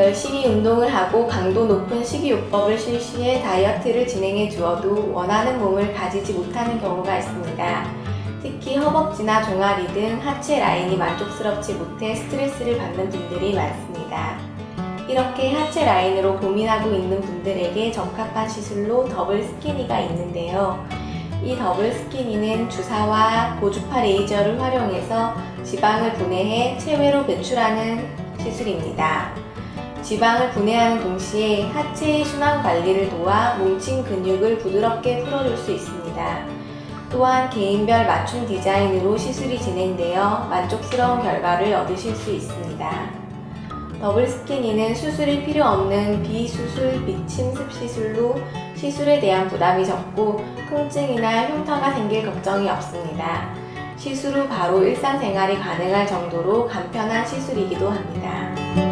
열심히 운동을 하고 강도 높은 식이요법을 실시해 다이어트를 진행해 주어도 원하는 몸을 가지지 못하는 경우가 있습니다. 특히 허벅지나 종아리 등 하체 라인이 만족스럽지 못해 스트레스를 받는 분들이 많습니다. 이렇게 하체 라인으로 고민하고 있는 분들에게 적합한 시술로 더블 스키니가 있는데요. 이 더블 스키니는 주사와 고주파 레이저를 활용해서 지방을 분해해 체외로 배출하는 시술입니다. 지방을 분해하는 동시에 하체의 순환 관리를 도와 뭉친 근육을 부드럽게 풀어줄 수 있습니다. 또한 개인별 맞춤 디자인으로 시술이 진행되어 만족스러운 결과를 얻으실 수 있습니다. 더블 스키니는 수술이 필요 없는 비수술 비침습 시술로 시술에 대한 부담이 적고 통증이나 흉터가 생길 걱정이 없습니다. 시술 후 바로 일상생활이 가능할 정도로 간편한 시술이기도 합니다.